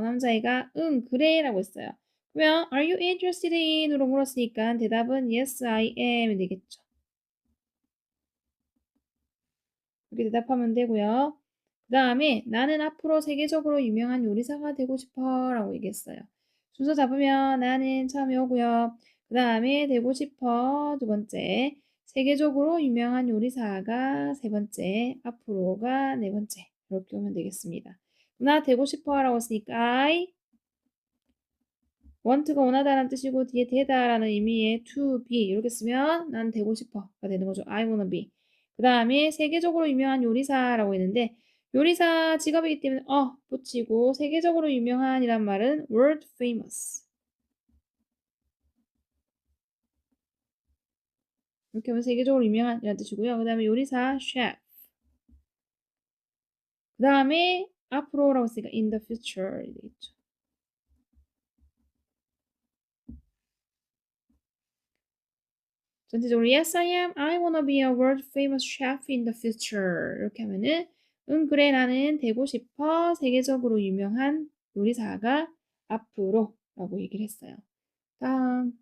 어, 남자애가 응 그래 라고 했어요. 그러면 are you interested in으로 물었으니까 대답은 yes I am이 되겠죠. 이렇게 대답하면 되고요. 그 다음에 나는 앞으로 세계적으로 유명한 요리사가 되고 싶어 라고 얘기했어요. 순서 잡으면 나는 처음에 오고요. 그 다음에 되고 싶어 두 번째 세계적으로 유명한 요리사가 세 번째 앞으로가 네 번째 이렇게 오면 되겠습니다. 나 되고 싶어 라고 했으니까 I want가 원하다라는 뜻이고 뒤에 되다라는 의미의 to be 이렇게 쓰면 난 되고 싶어가 되는 거죠. I wanna be. 그 다음에 세계적으로 유명한 요리사라고 했는데 요리사 직업이기 때문에 어 붙이고 세계적으로 유명한이란 말은 world famous. 이렇게 하면 세계적으로 유명한이라는 뜻이고요. 그 다음에 요리사 chef. 그 다음에 앞으로라고 했으니까 in the future 되겠죠. 전체적으로 yes I am, I wanna be a world famous chef in the future 이렇게 하면은 응 그래 나는 되고 싶어 세계적으로 유명한 요리사가 앞으로 라고 얘기를 했어요. 다음